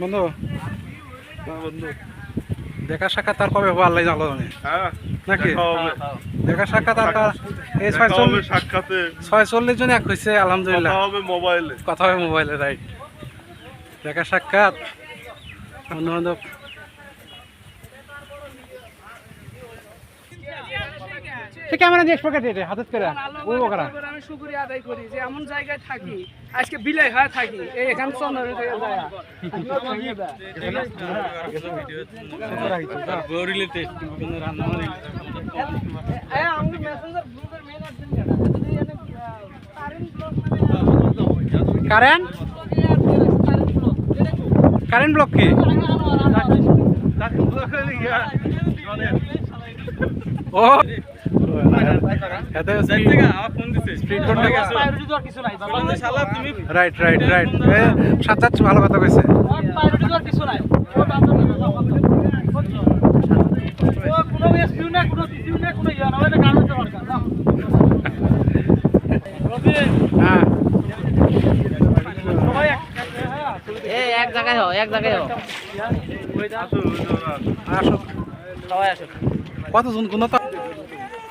বন্ধু? হ্যাঁ বন্ধু। দেখা সাক্ষাৎ তার কবে হবে আল্লাহ জানে। হ্যাঁ নাকি? দেখা সাক্ষাৎ আর কার- এই সাক্ষাতে। ছয় চল্লিশ জন এক হয়েছে আলহামদুলিল্লাহ। কথা হবে মোবাইলে। কথা হয় মোবাইলে রাইট দেখা সাক্ষাৎ। বন্ধু বান্ধব সে ক্যামেরা দিয়ে পকেট হাতের করে। ও করা। আমি শুকরিয়া আদায় করি যে এমন জায়গায় থাকি আজকে বিলাই হয়ে থাকি এই এখান চন্দ্র কারেন্ট কারেন্ট ব্লক কি ও। রাইট রাইট রাইট সাত ভালো কথা কইছে। হ্যাঁ এক জায়গায় হও এক জায়গায় হও। আসো সবাই আসো। কতজন কোন তো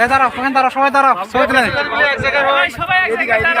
এ দাঁড়াও ওখানে দাঁড়াও সবাই দাঁড়াও সবাই তুলে নিন। সবাই এক জায়গায়